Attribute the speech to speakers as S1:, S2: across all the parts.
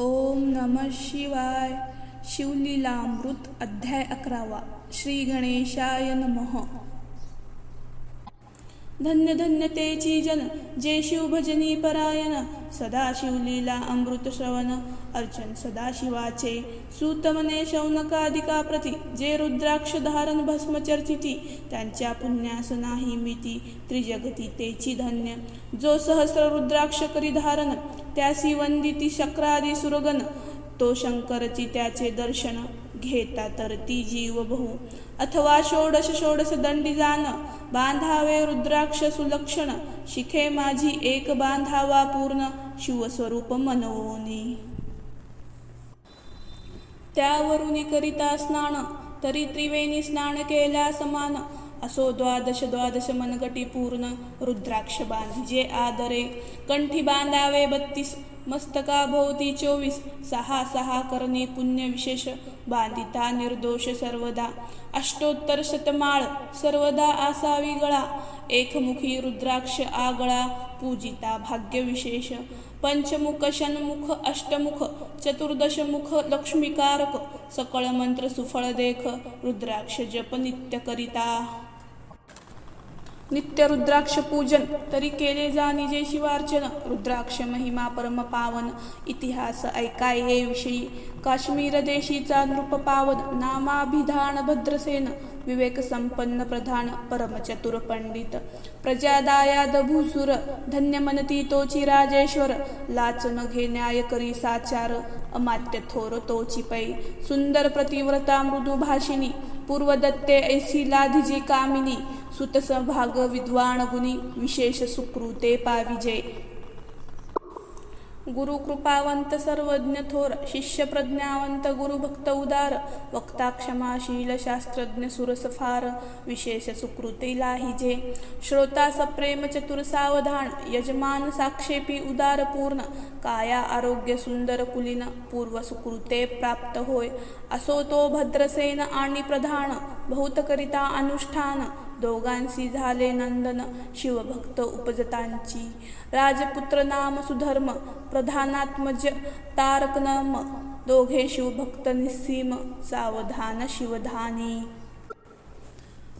S1: ओम नम शिवाय. शिवलीलामृत अध्याय अकरावा. श्री गणेशाय नमः. धन्य धन्य तेची जन जे शिव भजनी परायण सदा शिवलीला अमृत श्रवण. अर्चन सदा शिवाचे सूतमने शौनकादिका प्रति जे रुद्राक्ष धारण भस्म चर्चिती त्यांच्या पुण्यास नाही मिती त्रिजगती तेची धन्य. जो सहस्र रुद्राक्ष करी धारण त्यासी वंदिती शक्रादी सुरगण तो शंकरची त्याचे दर्शन. घेता तर ती जीव बहु. अथवा षोडश षोडश दंडी जाण बांधावे रुद्राक्ष सुलक्षण शिखे माझी एक बांधावा पूर्ण शिवस्वरूप मनवोनी त्यावरून करिता स्नान तरी त्रिवेणी स्नान केल्या समान. असो द्वादश द्वादश मनगटी पूर्ण रुद्राक्ष बांधिजे आदरे. कंठी बांधावे बत्तीस मस्तकाभोवती चोवीस. सहा सहा करणे पुण्य विशेष. बांधिता निर्दोष सर्वदा. अष्टोत्तर शतमाळ सर्वदा आसावी गळा. एकमुखी रुद्राक्ष आगळा पूजिता भाग्य विशेष. पंचमुख षण्मुख अष्टमुख चतुर्दशमुख लक्ष्मीकारक सकळ मंत्र सुफळ देख. रुद्राक्ष जप नित्य करिता. नित्य रुद्राक्ष पूजन तरी केले जा निजे शिवार्चन. रुद्राक्ष महिमा परम पावन. इतिहास ऐकाय हे विषयी. काश्मीर देशीचा नृप पावन. नामाभिधान भद्रसेन. विवेक संपन्न प्रधान. परमचतुर पंडित. प्रजादायाद भूसुर. धन्य मनती तोची राजेश्वर लाचन घे न्याय करी साचार. अमात्य थोर तोची पै सुंदर प्रतिव्रता मृदुभाषिनी पूर्वदत्ते ऐसी लाधिजी कामिनी. सुतसंभाग विद्वान गुणी विशेष सुकृते पाविजे. गुरु कृपावंत सर्वज्ञ थोर शिष्य प्रज्ञावंत गुरु भक्त उदार वक्ता क्षमाशील शास्त्रज्ञ सुरसफार विशेष सुकृते लाहिजे. श्रोता सप्रेम चतुर सावधान यजमान साक्षेपी उदार पूर्ण काया आरोग्य सुंदर कुलीन पूर्व सुकृते प्राप्त होय. असो तो भद्रसेन आणि प्रधान बहुतकरिता अनुष्ठान दोघांशी झाले नंदन शिवभक्त उपजतांची. राजपुत्र नाम सुधर्म प्रधानात्मज तारकनाम दोघे शिवभक्त निस्सीम सावधान शिवधानी.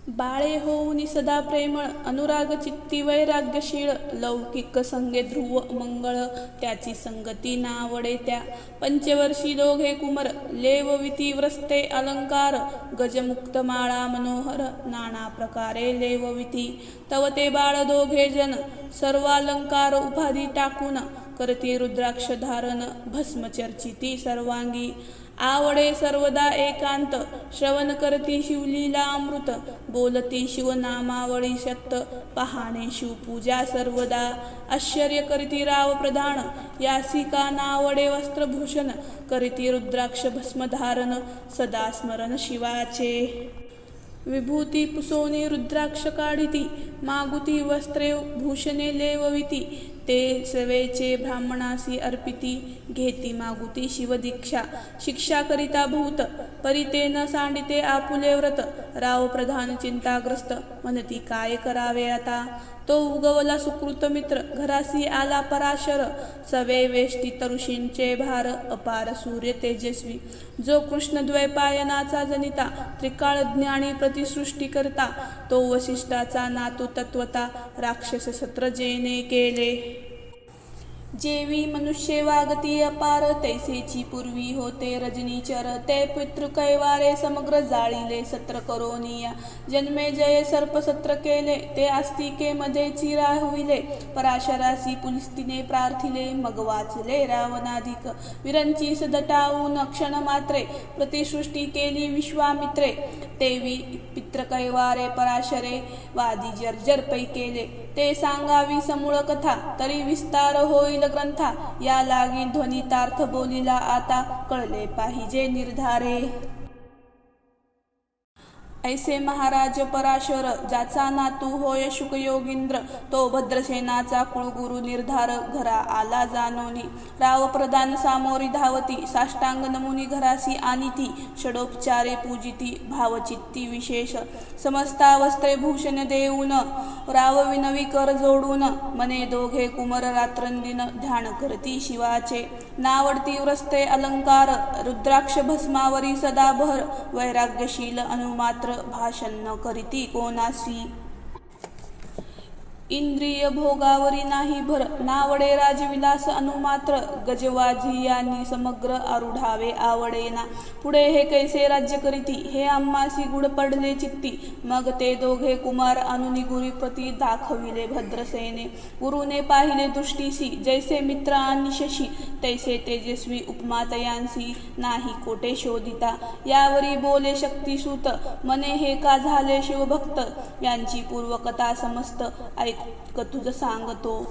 S1: बाळे होऊनी सदा प्रेमळ अनुराग चित्ती वैराग्यशीळ लौकिक संगे ध्रुव मंगळ त्याची संगती नावडे त्या. पंचवर्षी दोघे कुमर लेवविती व्रस्ते अलंकार गजमुक्त माळा मनोहर नाना प्रकारे लेवविती तव ते बाळ दोघे जन सर्वालंकार उपाधी टाकून करती रुद्राक्ष धारण भस्मचर्चिती सर्वांगी. आवडे सर्वदा एकांत श्रवण करती शिवलीला अमृत बोलती शिवनामावळी शक्त पहाणे शिवपूजा सर्वदा आश्चर्य करीती राव प्रधान यासिका नावडे वस्त्रभूषण करीती रुद्राक्ष भस्मधारण सदा स्मरण शिवाचे. विभूती पुसोनी रुद्राक्ष काढिती मागुती वस्त्रे भूषणे लेवविती ते सवेचे ब्राह्मणासी अर्पिती घेती मागुती शिवदीक्षा. शिक्षा करिता भूत परिते न सांडिते आपुले व्रत. राव प्रधान चिंताग्रस्त म्हणती काय करावे आता? तो उगवला सुकृत मित्र. घरासी आला पराशर. सवे वेष्टी तरुषींचे भार. अपार सूर्य तेजस्वी. जो कृष्ण द्वैपायनाचा जनिता त्रिकाळ ज्ञानी प्रतिसृष्टी करता तो वशिष्ठाचा नातू तत्वता राक्षस सत्र जेने केले. जेवी मनुष्य वागती अपार तैसेची पूर्वी होते रजनीचर ते पितृ कैवारे समग्र जाळीले सत्र करोनिया जन्मे जय सर्प सत्र केले ते आस्तिके मध्ये चिरा होईले. पराशरासी पुलिस्तिने प्रार्थिले मग वाचले रावणाधिक. विरंची सदटावून क्षण मात्रे प्रतिसृष्टी केली विश्वामित्रे. तेवी पित्रकैवारे पराशरे वादी जर्जर पै केले. ते सांगावी समूळ कथा तरी विस्तार होईल ग्रंथा. या लागी ध्वनितार्थ बोलीला आता कळले पाहिजे निर्धारे. ऐसे महाराज पराशर ज्याचा नातू होय शुकयोगींद्र तो भद्रसेनाचा कुळगुरु निर्धार घरा आला जानोनी राव प्रधान सामोरी धावती साष्टांग नमुनी घरासी आनिती षडोपचारे पूजिती भावचित्ती विशेष. समस्ता वस्त्रे भूषण देऊन राव विनवी कर जोडून मने दोघे कुमर रात्रंदिन ध्यान करती शिवाचे. नावडती व्रस्ते अलंकार रुद्राक्ष भस्मावरी सदा वैराग्यशील अनुमात्र भाषण न करीती कोणासी इंद्रिय भोगावरी नाही भर नावडे राजविलास अनुमात्र गजवाजी यांनी समग्र आरुढावे आवडेना. पुढे हे कैसे राज्य करीती? हे आम्हासी गुड पडले चित्ती. मग ते दोघे कुमार अनुनिगुरी गुरुपती दाखविले भद्रसेने. गुरुने पाहिले दृष्टीसी जैसे मित्र आणि शशी तैसे तेजस्वी उपमातयांसी नाही कोटे शोधिता. यावरी बोले शक्तिसूत मने हे का झाले शिवभक्त? यांची पूर्वकथा समस्त ऐक तुझ सांगतो.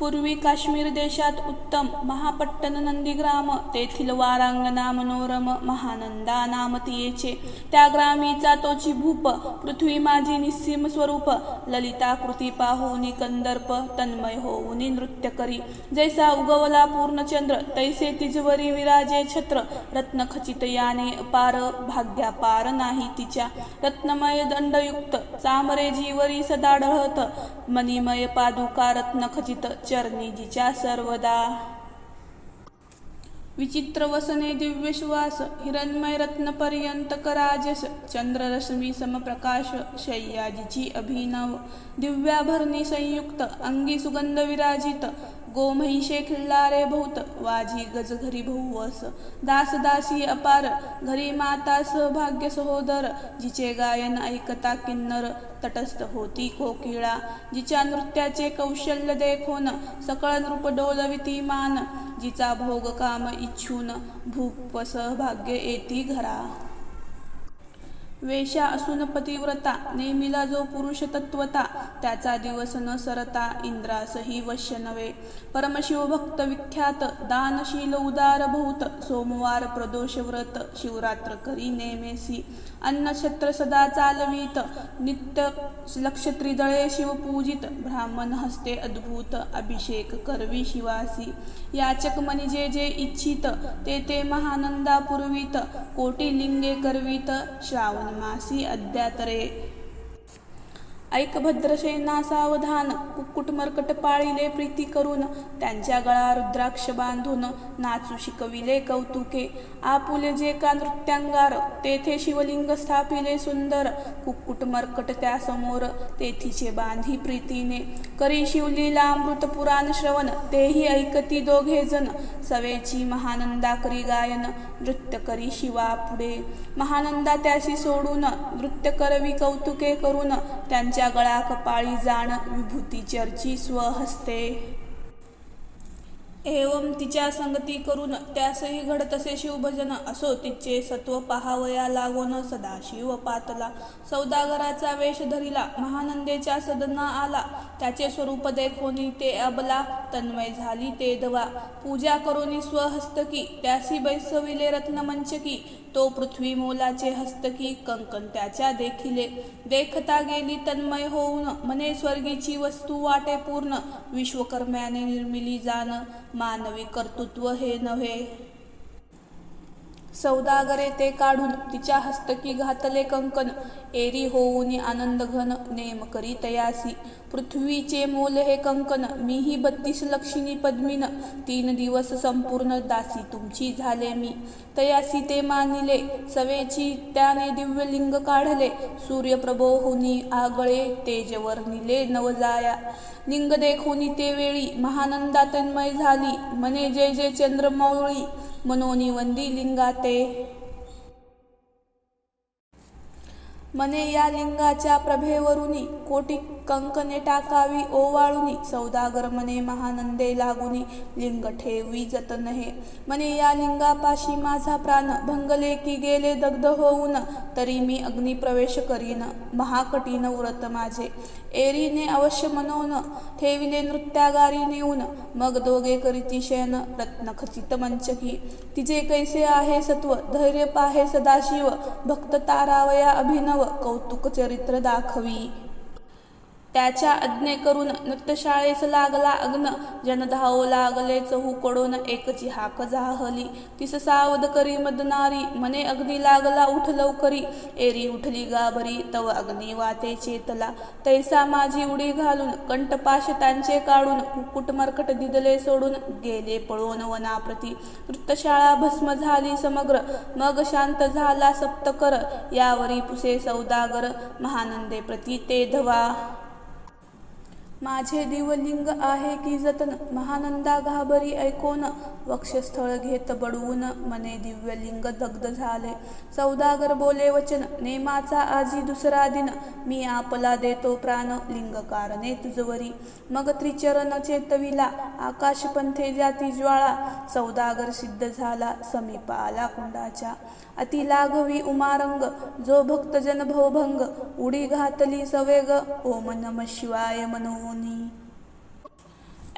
S1: पूर्वी काश्मीर देशात उत्तम महापट्टन नंदीग्राम तेथील वारांगना मनोरम महानंदा नाम तियेचे. त्या ग्रामीचा तोची भूप पृथ्वी माझी निस्सीम स्वरूप ललिता कृती पाहुनी कंदर्प तन्मय होऊनी नृत्य करी. जैसा उगवला पूर्णचंद्र तैसे तिजवरी विराजे छत्र. रत्नखचित याने पार भाग्यापार नाही तिच्या. रत्नमय दंडयुक्त चामरे जीवरी सदा ढळत. मणिमय पादुका रत्नखचित चरणी जिच्या सर्वदा. विचित्र वसने दिव्य हिरणमय हिरण्मय रत्न पर्यंत कराजस चंद्ररश्मी समप्रकाश शय्याजीची अभिनव दिव्याभरणी संयुक्त अंगी सुगंध विराजित गोमहिषे खिल्लारे भौत. वाजी गज घरी बहुवस दास दासी अपार. घरी माता सहभाग्य सहोदर. जिचे गायन ऐकता किन्नर. तटस्थ होती कोकिळा. जिच्या नृत्याचे कौशल्य देखोन सकळ नृप डोलविती मान. जिचा भोग काम इच्छून भूप सहभाग्य येती घरा. वेशा असून पतिव्रता नेमिला जो पुरुष तत्वता त्याचा दिवस न सरता इंद्रासही वश्य नवे परमशिव भक्त विख्यात दानशील उदार भूत सोमवार प्रदोष व्रत शिवरात्र करी नेमेसी. अन्नछत्र सदा चालवीत. नित्य लक्ष त्रिदळे शिवपूजित. ब्राह्मण हस्ते अद्भुत अभिषेक करवी शिवासी. याचक मनी जे जे इच्छित ते ते महानंदा पुरवित कोटी लिंगे करवीत. श्रावण मासी अद्यातरे ऐक भद्रसेना सावधान कुक्कुट मरकट पाळीले प्रीती करून त्यांच्या गळा रुद्राक्ष बांधून नाचू शिकविले कौतुके. आपुले जे का नृत्यांगार तेथे शिवलिंग स्थापिले सुंदर. कुक्कुट मरकट त्यासमोर तेथीचे बांधी प्रीतीने. करी शिवलीला अमृत पुराण श्रवण तेही ऐकती दोघे जण सवेची महानंदा करी गायन नृत्य करी शिवा पुढे. महानंदा त्याशी सोडून नृत्य करवी कौतुके करून त्यांच्या गळा कपाळी जाण विभूती चर्ची स्वहस्ते. एवम तिच्या संगती करून त्यासही घडतसे शिवभजन असो तिचे सत्व पहावया लागोन सदाशिव पातला. सौदागराचा वेश धरिला महानंदेच्या सदना आला. त्याचे स्वरूप देखोनी ते अबला तन्मय झाली ते दवा. पूजा करोनी स्वहस्तकी त्यासी बैसविले रत्नमंचकी. तो पृथ्वी मोलाचे हस्तकी कंकन त्याच्या देखिले. देखता गेली तन्मय होऊन मने स्वर्गीची वस्तू वाटे पूर्ण. विश्वकर्म्याने निर्मिली जाण मानवी कर्तृत्व हे नव्हे. सौदागरे ते काढून तिच्या हस्तकी घातले कंकन एरी होऊन आनंद घन नेम करी तयासी. पृथ्वीचे मोल हे कंकन मीही बत्तीस लक्षिणी पद्मीन. तीन दिवस संपूर्ण दासी तुमची झाले मी. तयासी ते मानिले सवेची त्याने दिव्यलिंग काढले. सूर्यप्रभो हुनी आगळे तेजवर निले नवजाया. लिंग देखोनी ते वेळी महानंदा तन्मय झाली. मने जय जय चंद्रमौळी. मनोनी वंदी लिंगाते. मने या लिंगाच्या प्रभेवरुनी कोटी कंकने टाकावी ओवाळुनी. सौदागर मने महानंदे लागुनी. लिंग ठेवी जतन हे. मने या लिंगापाशी माझा प्राण. भंगले की गेले दग्ध होऊन. तरी मी अग्निप्रवेश करीन. महाकटीन व्रत माझे. एरीने अवश्य मनोन. ठेविले नृत्यागारी नेऊन. मग दोघे करीती शयन रत्नखचित मंचकी तिचे कैसे आहे सत्व? धैर्य पाहे सदाशिव. भक्त तारावया अभिनव. कौतुक चरित्र दाखवी. त्याच्या आज्ञे करून नृत्यशाळेस लागला अग्न. जन धाव लागले चहू कडून एकची हाक जाहली तिस सावध करी मदनारी मने अग्नी लागला उठ लवकरी. एरी उठली गाभरी तव अग्नी वाते चेतला. तैसा माझी उडी घालून कंठपाश त्यांचे काढून कुकुट मरकट दिदले सोडून गेले पळून वनाप्रती. नृत्यशाळा भस्म झाली समग्र मग शांत झाला सप्तकर. यावरी पुसे सौदागर महानंदे प्रती ते धवा. माझे दिवलिंग आहे की जतन. महानंदा घाबरी ऐकोन वक्षस्थळ घेत बडवून मने दिव्यलिंग दग्ध झाले. सौदागर बोले वचन नेमाचा आजी दुसरा दिन. मी आपला देतो प्राण लिंग कारणे तुझवरी. मग त्रिचरण चेतविला आकाश पंथे जाती ज्वाळा. सौदागर सिद्ध झाला समीप आला कुंडाच्या. अति लागवी उमारंग जो भक्तजन भवभंग. उडी घातली सवेग ओम नम शिवाय मनोनी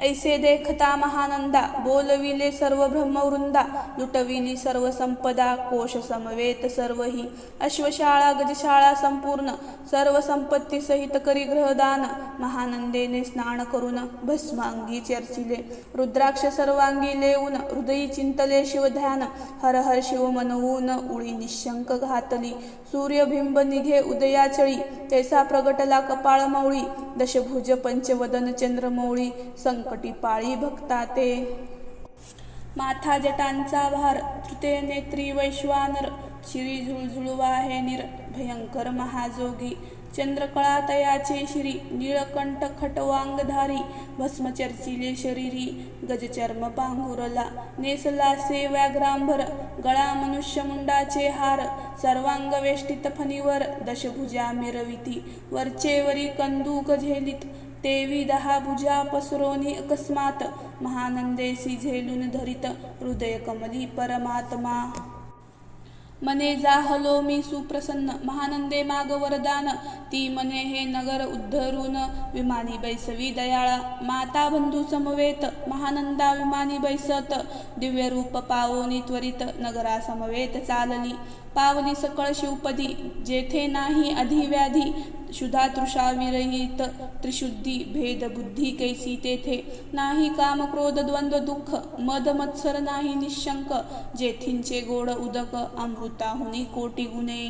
S1: ऐसे देखता महानंदा बोलविले सर्व ब्रह्मवृंदा लुटविली सर्व संपदा कोश समवेत सर्वही. अश्वशाळा गजशाळा संपूर्ण सर्व संपत्ती सहित करी ग्रहदान महानंदेने स्नान करून भस्मांगी चर्चिले. रुद्राक्ष सर्वांगी लेऊन हृदयी चिंतले शिवध्यान. हर हर शिव मनवून उळी निशंक घातली. सूर्यबिंब निघे उदयाचळी. तैसा प्रगटला कपाळ मौळी दशभुज पंचवदन चंद्रमौळी. संकटी पाळी भक्ता ते माथा जटांचा भार तृते नेत्री वैश्वानर शिरी झुळझुळवा हे निर भयंकर महाजोगी. चंद्रकळा तयाचे श्री निळकंठ खटवांगधारी. भस्म चर्चिले शरीरी गजचर्म पांघुरला. नेसला से व्याघ्रांभर गळा मनुष्य मुंडाचे हार. सर्वांग वेष्टित फणीवर दशभुजा मिरविती. वरचेवरी कंदूक झेलित तेवी दहा भुजा पसरोनी अकस्मात महानंदेसी झेलून धरित हृदय कमली परमात्मा। मने जाहलो मी सुप्रसन्न. महानंदे माग वरदान. ती मने हे नगर उद्धरून. विमानी बैसवी दयाळा. माता बंधू समवेत. महानंदा विमानी बैसत. दिव्य रूप पावोनी त्वरित. नगरा समवेत चालली. पावली सकळ शिवपदी. जेथे नाही अधिव्याधी. शुधा तृषा विरहित. त्रिशुद्धी भेद बुद्धी कैसी तेथे. नाही काम क्रोध द्वंद्व दुःख. मद मत्सर नाही निशंक. जेथींचे गोड उदक होता अमृताहुनी कोटी गुन्हे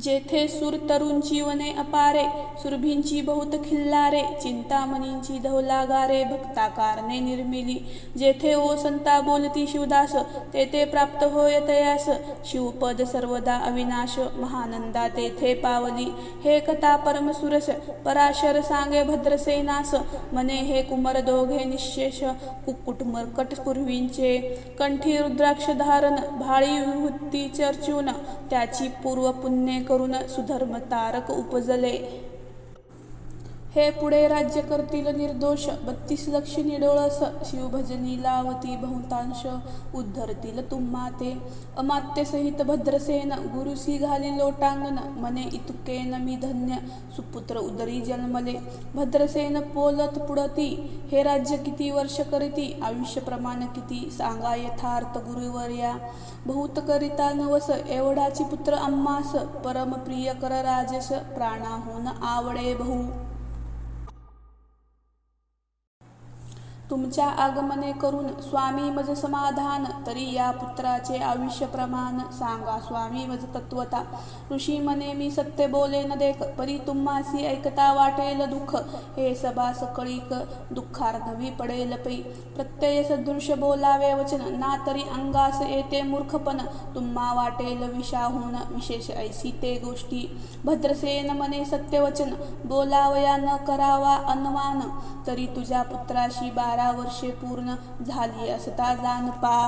S1: जेथे सुर तरुण जीवने अपारे सुरभींची बहुत खिल्लारे चिंतामणींची धवलागारे भक्ताकारने निर्मिली. जेथे ओ संता बोलती शिवदास तेथे प्राप्त होय तयास. शिवपद सर्वदा अविनाश महानंदा तेथे पावली. हे कथा परमसुरस पराशर सांगे भद्रसेनास. मने हे कुमर दोघे निशेष कुक्कुट मर्कट पूर्वींचे. कंठी रुद्राक्ष धारण भाळी विभूती चर्चून त्याची पूर्व पुण्य करून सुधर्म तारक उपजले. हे पुढे राज्य करतील निर्दोष. बत्तीस लक्ष निडोळस. शिवभजनी लावती बहुतांश. उद्धरतील तुम्हा ते अमात्य सहित भद्रसेन. गुरुसी घाली लोटांगण. मने इतुकेन मी धन्य. सुपुत्र उदरी जन्मले. भद्रसेन पोलत पुडती. हे राज्य किती वर्ष करीती? आयुष्य प्रमाण किती? सांगा यथार्थ गुरुवर्या. बहुत करिता नवस. एवढाची पुत्र अम्मास. परमप्रिय कर राजस. प्राणाहून आवडे बहु तुमच्या आगमने करून स्वामी मज समाधान तरी या पुत्राचे आयुष्य प्रमाण सांगा. स्वामी मज तत्वता ऋषी मने मी सत्य बोले न देख परी तुम्हासी ऐकता वाटेल दुःख. हे सभा सकळीक दुःखार नवी पडेल पै. प्रत्यय सदृश बोलावे वचन ना तरी अंगास येते मूर्खपण. तुम्हा वाटेल विषाहून विशेष ऐसी ते गोष्टी. भद्रसेन मने सत्यवचन बोलावया न करावा अन्वान. तरी तुझ्या पुत्राशी बा बारा वर्षे पूर्ण झाली असता जाण पा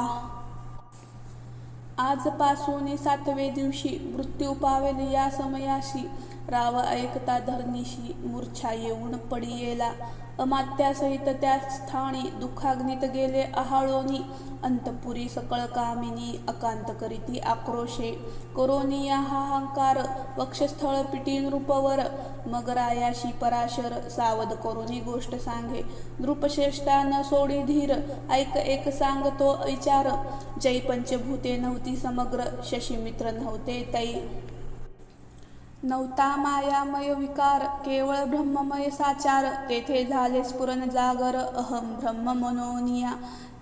S1: आजपासून सातवे दिवशी मृत्यू पावेल या समयाशी राव ऐकता धरणीशी मूर्छा येऊन पडियेला. अमात्यासहित त्या स्थानी दुःखाग्नीत गेले आहाळोनी. अंतपुरी सकळ कामिनी अकांत करीती आक्रोशे. करोनिया हाहांकार वक्षस्थळ पिटी नृपवर मगरायाशी पराशर सावध करोनी गोष्ट सांगे. नृपश्रेष्ठा न सोडी धीर ऐक एक सांगतो विचार जय पंचभूते नव्हती समग्र शशीमित्र नव्हते तै. नव्हता मायामय विकार केवळ ब्रह्ममय साचार तेथे झाले स्फुरण जागर अहम ब्रह्म मनोनिया.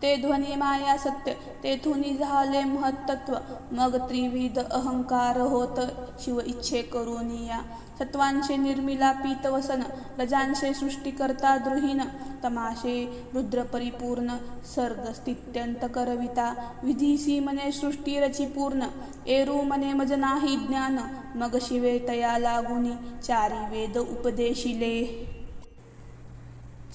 S1: ते ध्वनी माया सत्य तेथुनी झाले महत्त्व मग त्रिविध अहंकार होत शिव इच्छे करुनिया सत्वांशे निर्मिला पीतवसन रजांशे सृष्टीकर्ता द्रुहीन तमाशे रुद्र परिपूर्ण सर्ग स्थित्यंत करविता. विधीसी मने सृष्टी रची पूर्ण एरू मने मज नाही ज्ञान. मग शिवे तया लागुनी चारी वेद उपदेशिले.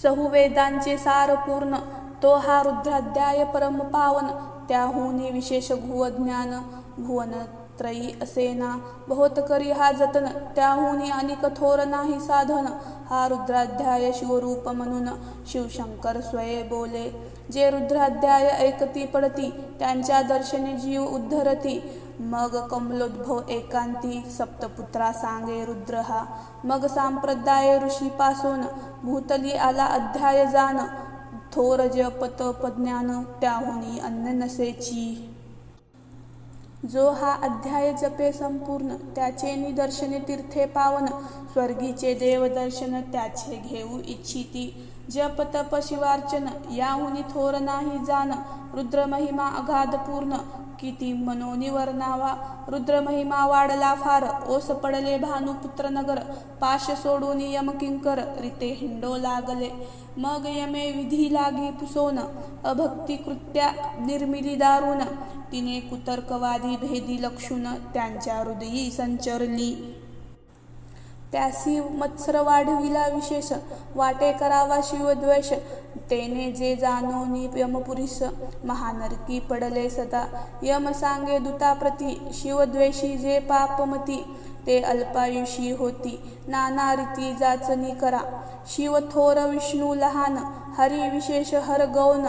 S1: चहुवेदांचे सार पूर्ण तो हा रुद्राध्याय परम पावन त्याहून विशेष भुव ज्ञान भुवन त्रयी असेना बहुत करी हा जतन त्याहून आणि कठोर नाही साधन हा रुद्राध्याय शिवरूप म्हणून शिवशंकर स्वये बोले. जे रुद्राध्याय ऐकती पडती त्यांच्या दर्शनी जीव उद्धरती. मग कमलोद्भव एकांती सप्तपुत्रा सांगे रुद्र हा. मग सांप्रदाय ऋषीपासून भूतली आला अध्याय जाण. थोर जप पज्ञान त्याहुनी अन्य नसेची. जो हा अध्याय जपे संपूर्ण त्याचे निदर्शने तीर्थे पावन. स्वर्गीचे देवदर्शन त्याचे घेऊ इच्छिती. जप तप शिवार्चन याहुनी थोर नाही जाण रुद्रमहिमा अगाध पूर्ण. किती मनोनी वर्णावा रुद्रमहिमा वाढला फार. ओस पडले भानुपुत्र नगर पाश सोडून यम किंकर रिते हिंडो लागले. मग यमे विधी लागी पुसोन. अभक्ती कृत्या निर्मिली दारुण. तिने कुतर्कवादी भेदी लक्षून त्यांच्या हृदयी संचरली. त्यासी मत्सर वाढविला विशेष. वाटे करावा शिवद्वेष. तेने जे जाणोनी यमपुरीस. महानरकी पडले सदा. यम सांगे दुताप्रती. शिवद्वेषी जे पापमती ते अल्पायुषी होती. नाना रीती जाचनी करा. शिव थोर विष्णू लहान. हरी विशेष हर गौन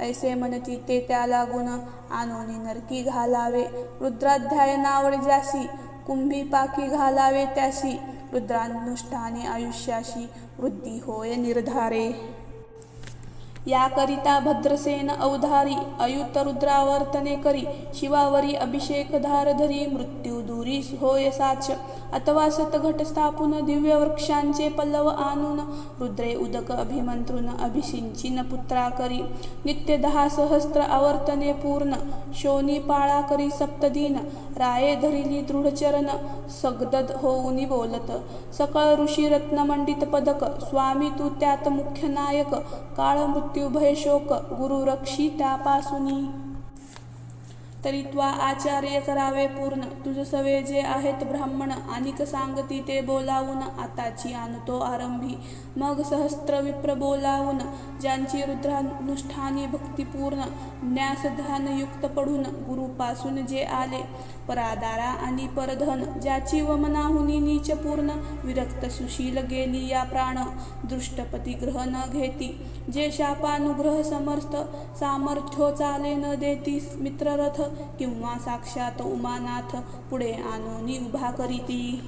S1: ऐसे म्हणती ते त्या लागून आणोनी नरकी घालावे. रुद्राध्याय नावड जासी. कुंभी पाकी घालावे त्यासी. रुद्रानुष्ठाने आयुष्याशी वृद्धी होय निर्धारे. याकरिता भद्रसेन अवधारी अयुत रुद्रावर्तने करी शिवावरी अभिषेक धारधरी मृत्यू दूरी होय साच अथवा सतघट स्थापून दिव्य वृक्षांचे पल्लव आणून रुद्रे उदक अभिमंत्रून अभिषिंचिन पुत्रा करी. नित्य दहा सहस्त्र आवर्तने पूर्ण शोनी पाळा करी सप्तदीन राये धरिली दृढचरण सगदद होऊनी बोलत. सकळ ऋषी रत्नमंडित पदक स्वामी तू त्यात मुख्य नायक काळ मृत्यू भय शोक गुरु तरी त्वा आचार्य करावे पूर्ण. तुझ सवे जे आहेत ब्राह्मण आणिक सांगती ते बोलावून आताची आणतो आरंभी. मग सहस्त्र विप्र बोलावून ज्यांची रुद्रानुष्ठानी भक्तिपूर्ण न्यास युक्त पडून गुरुपासून जे आले परादारा आणि परधन ज्याची वमनाहुनी नीच पूर्ण विरक्त सुशील गेली या प्राण दृष्टपती ग्रह न घेती. जे शापानुग्रह समर्थ सामर्थ्यो चाले न देती मित्ररथ किंवा साक्षात उमानाथ पुढे आणूनी उभा करीती.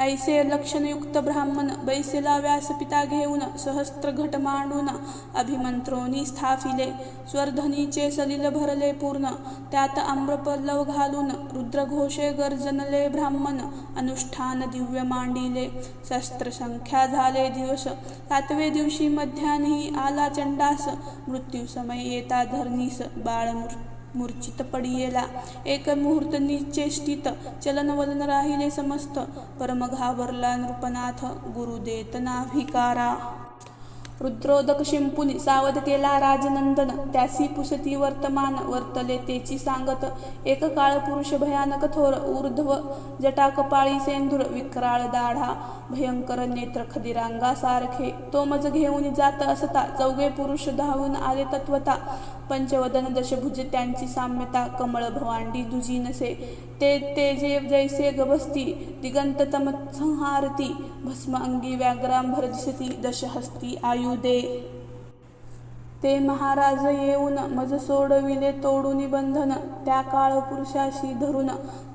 S1: ऐसे लक्षणयुक्त ब्राह्मण बैसेला व्यासपिता घेऊन सहस्त्र घट मांडून अभिमंत्रोनी स्थापिले स्वरधनीचे सलिल भरले पूर्ण त्यात आम्रपल्लव घालून रुद्रघोषे गर्जनले ब्राह्मण अनुष्ठान दिव्य मांडिले शस्त्रसंख्या झाले दिवस सातवे दिवशी मध्यान्ही आला चंडास मृत्यू समय येता धरणीस बाळमृत्यू. मूर्छित पडियेला. एक मुहूर्त निचेष्टित चलनवलन राहिले समस्त. परम घाबरला नृपनाथ गुरुदेत नाभिकारा. रुद्रोदक शिंपुनी सावध केला राजनंदन. त्यासी पुसती वर्तमान वर्तले तेची सांगत एक काळ पुरुष भयानक थोर ऊर्ध्व जटाकपाळी सेंधुर विक्राळ दाढा भयंकर नेत्र खदिरांगा सारखे. तो मज घेऊन जात असता चौघे पुरुष धावून आले तत्वता. पंचवदन दशभुज त्यांची साम्यता कमळ भवांडी दुजी नसे. ते तेजे जैसे गभस्ती दिगंत तम संहारती भस्म अंगी व्याघ्रांभर दिसती दशहस्ती आयुधे ते महाराज येऊन मज सोडविले तोडून बंधन त्या काळ पुरुषाशी धरून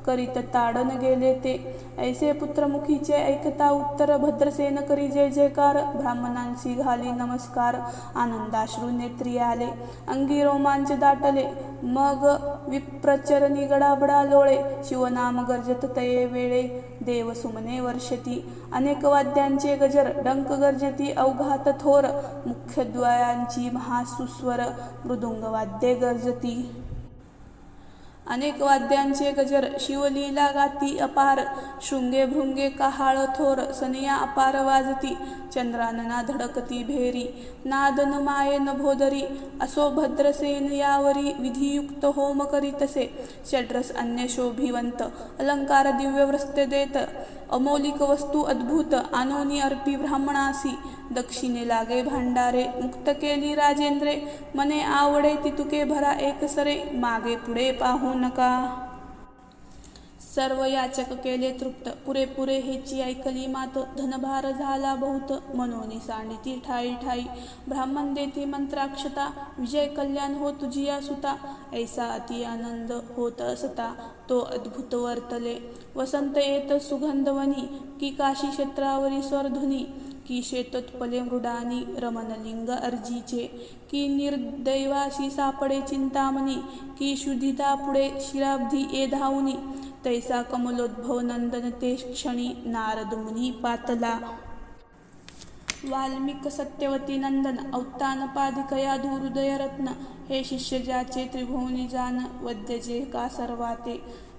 S1: करीत ताडन गेले ते. ऐसे पुत्रमुखीचे ऐकता उत्तर भद्रसेन करी जय जयकार. ब्राह्मणांशी घाली नमस्कार. आनंदाश्रू नेत्री आले. अंगी रोमांच दाटले. मग विप्रचरणी गडाबडा लोळे. शिवनाम गर्जत तये वेळे. देव सुमने वर्षती. अनेक वाद्यांचे गजर. डंक गर्जती अवघात थोर. मुख्यद्वयांची महासुस्वर. मृदुंग वाद्ये गर्जती. अनेक वाद्यांचे गजर शिवलीला गाती अपार शृंगे भृंगे कहाळ थोर सनिया अपार वाजती चंद्रानना धडकती भेरी नादन मायन भोदरी असो भद्रसेन यावरी विधियुक्त होम करीतसे षड्रस अन्य शोभिवंत अलंकार दिव्य देत अमौलिक वस्तू अद्भुत आनोनी अर्पी ब्राह्मणासी दक्षिणे लागे भांडारे मुक्त केली राजेंद्रे मने आवडे तितुके भरा एकसरे मागे पुढे पाहू नका सर्व याचक केले तृप्त. पुरेपुरे हेची ऐकली मात धनभार झाला बहुत मनोनी सांडिती ठाई ठाई. ब्राह्मण देती मंत्राक्षता विजय कल्याण हो तुझिया सुता. ऐसा अति आनंद होत असता तो अद्भुत वर्तले. वसंत येत सुगंधवनी की काशी क्षेत्रावरी स्वरधुनी की शेतोत्पले मृडानी रमणलिंग अर्जीचे. की निर्दैवाशी सापडे चिंतामणी. की शुद्धिता पुढे शिराब्धी ए धावनी. तैसा कमलोद्भव नंदन ते क्षणी नारद मुनी पातला वाल्मिक सत्यवती नंदन औत्तान पादिकया धुहृदय रत्न हे शिष्य ज्याचे त्रिभुवनी जान वद्य जे का सर्वाते?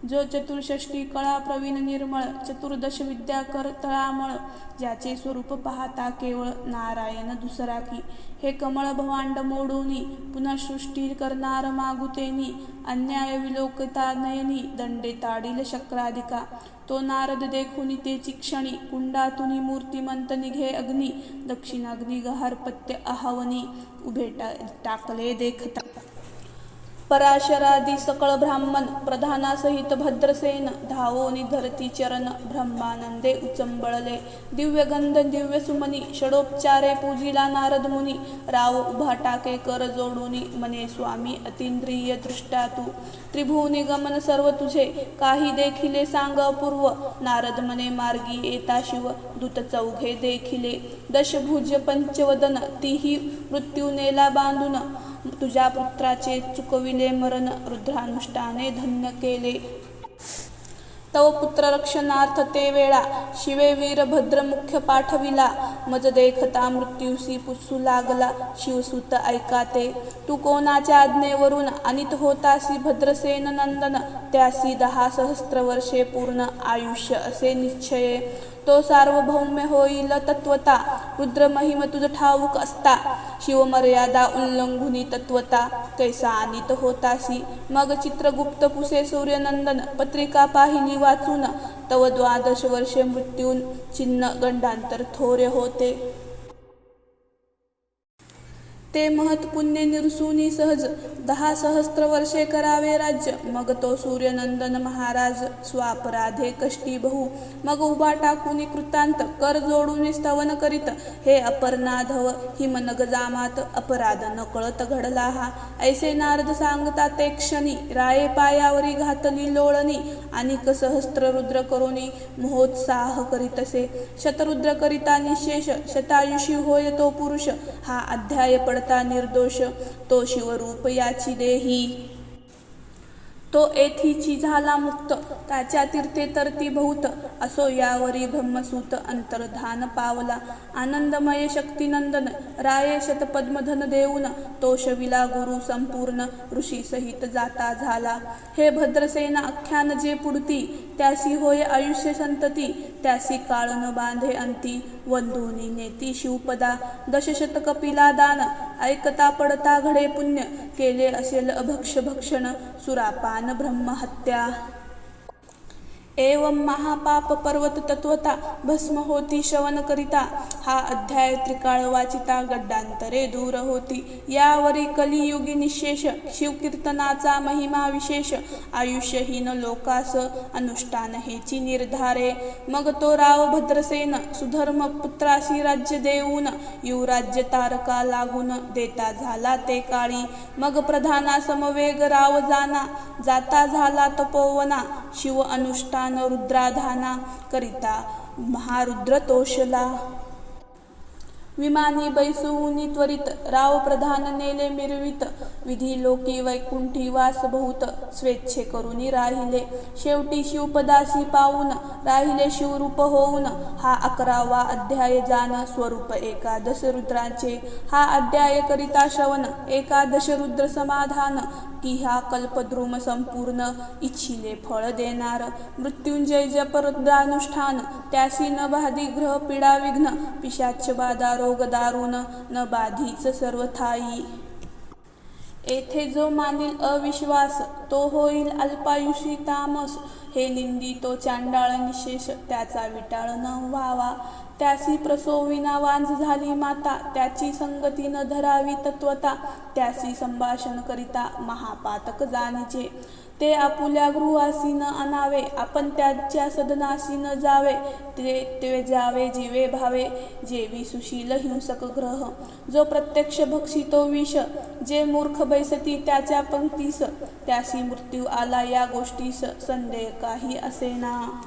S1: जो चतुर्षष्टी कळा प्रवीण निर्मळ चतुर्दश विद्या कर तळामळ ज्याचे स्वरूप पाहता केवळ नारायण दुसरा की हे कमळ भवांड मोडूनी पुन्हा सृष्टी करणार मागुतेनी अन्याय विलोकता नयनी दंडे ताडील शक्राधिका. तो नारद देखुनी तेची क्षणी कुंडातुनी मूर्तिमंत निघे अग्नी दक्षिणाग्नी गहारपत्य आहावनी उभे टा टाकले देखता. पराशरादी सकळ ब्राह्मण प्रधानासहित भद्रसेन धावोनी धरती चरण ब्रह्मानंदे उचंबळले. दिव्यगंध दिव्य सुमनी षडोपचारे पूजिला नारद मुनी. राव उभा टाके कर जोडूनी मने स्वामी अतिंद्रिय दृष्टा तू. त्रिभुवनी गमन सर्व तुझे काही देखिले सांग अपूर्व. नारद मने मार्गी येता शिव दूत चौघे देखिले. दशभुज पंचवदन तीही मृत्यू नेला बांधून. तुझ्या पुत्राचे चुकविले मरण रुद्रानुष्ठाने धन्य केले. तव पुत्र रक्षणार्थ ते वेळा शिवे वीरभद्र मुख्य पाठविला. मज देखता मृत्यूसी पुसू लागला. शिवसूत ऐकाते तू. कोणाच्या आज्ञेवरून अनित होतासी भद्रसेन नंदन? त्यासी दहा सहस्त्र वर्षे पूर्ण आयुष्य असे निश्चये. तो सार्वभौम्य होईल तत्वता. रुद्र महिम तुझ ठाऊक असता. शिवमर्यादा उल्लंघुनी तत्वता कैसा आनित होतासी? मग चित्रगुप्त पुसे सूर्यनंदन पत्रिका पाहिली वाचून तव द्वादश वर्षे मृत्यून चिन्ह गंडांतर थोरे होते. ते महत्पुण्य निरसुनी सहज दहा सहस्त्र वर्षे करावे राज्य. मग तो सूर्यनंदन महाराज स्वापराधे कष्टी बहु. मग उभा टाकून कृतांत कर जोडून स्तवन करीत. हे अपर्नाधव हिमनग जामात अपराध नकळत घडला हा. ऐसे नारद सांगता ते क्षणी राये पायावरी घातली लोळणी. आणि सहस्त्र रुद्र करोनी महोत्साह करीतसे शतरुद्र करिता निशेष शतायुषी होय तो पुरुष. हा अध्याय पडता निर्दोष तो शिवरूप याची देही. तो एथीची झाला मुक्त त्याच्या तीर्थे तर ती बहुत असो यावरी ब्रह्मसूत अंतर्धान पावला. आनंदमय शक्तिनंदन राये शतपद्मधन देऊन तोषविला गुरु संपूर्ण ऋषी सहित जाता झाला. हे भद्रसेना आख्यान जे पुढती त्यासी होय आयुष्य संतती त्यासी काळ न बांधे अंती वंधुनी नेती शिवपदा. दशशत कपिला दान ऐकता पडता घडे पुण्य केले असेल अभक्ष भक्षण सुरापान ब्रह्महत्या. एवं महापाप पर्वत तत्वता भस्म होती शवन करिता हा अध्याय त्रिकाळ वाचिता गड्डांतरे दूर होती. यावरी कलियुगी निशेष शिवकीर्तनाचा महिमा विशेष. आयुष्यहीन लोकास अनुष्ठान हेची निर्धारे. मग तो राव भद्रसेन सुधर्म पुत्राशी राज्य देऊन युवराज्य तारका लागून देता झाला ते काळी. मग प्रधाना समवेग राव जाना जाता झाला तपोवना. शिव अनुष्ठान रुद्राधाना करिता महारुद्र तोषला विमानी बैसुनी त्वरित राव प्रधान नेले मिरवित. विधी लोकी वैकुंठी वास बहुत स्वेच्छे करुनी राहिले. शेवटी शिवपदासी पाहून राहिले शिवरूप होऊन. हा अकरावा अध्याय जान स्वरूप एकादश रुद्रांचे. हा अध्याय करिता श्रवण एकादश रुद्र समाधान. की हा कल्पद्रुम संपूर्ण इच्छिले फळ देणार. मृत्युंजय जपरुद्रानुष्ठान. त्यासी न बाधी ग्रह पीडा विघ्न. पिशाच बाधा रोग दारुण न बाधीच सर्व थाई. येथे जो मानिल अविश्वास तो होईल अल्पायुषी तामस. हे निंदी तो चांडाळ निशेष त्याचा विटाळ न व्हावा. त्यासी प्रसोविना वांझ झाली माता त्याची संगती न धरावी तत्वता. त्यासी संभाषण करिता महापातक जाणीचे. ते आपुल्या गृहासी न आणावे. आपण त्याच्या सदनासी न जावे. ते ते जावे जीवे भावे जेवी सुशील हिंसक ग्रह. जो प्रत्यक्ष भक्षितो विष. जे मूर्ख बैसती त्याच्या पंक्तीस. त्यासी मृत्यू आला या गोष्टीस. संदेह काही असेना.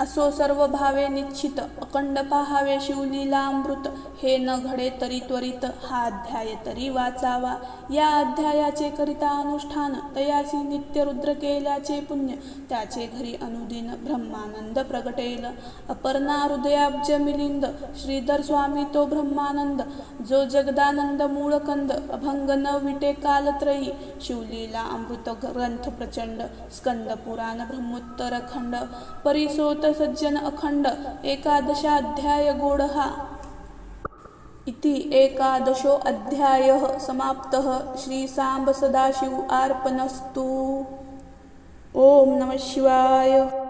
S1: असो सर्व भावे निश्चित. अखंड पाहावे शिवलीलामृत हे न घडे तरी त्वरित हा अध्याय तरी वाचावा. या अध्यायाचे करिता अनुष्ठान तयासी नित्य रुद्र केल्याचे पुण्य त्याचे घरी अनुदिन ब्रह्मानंद प्रगटेल. अपर्णा हृदयाब्ज मिलिंद श्रीधर स्वामी तो ब्रह्मानंद जो जगदानंद मूळकंद अभंग न विटे कालत्रयी शिवलीला अमृत ग्रंथ प्रचंड स्कंद पुराण ब्रह्मोत्तर खंड परिसोत सज्जन अखंड एकादशाध्याय गोडहा इति एकादशो अध्यायः समाप्तः श्रीसाम्ब सदाशिव अर्पणस्तु। ॐ नमः शिवाय।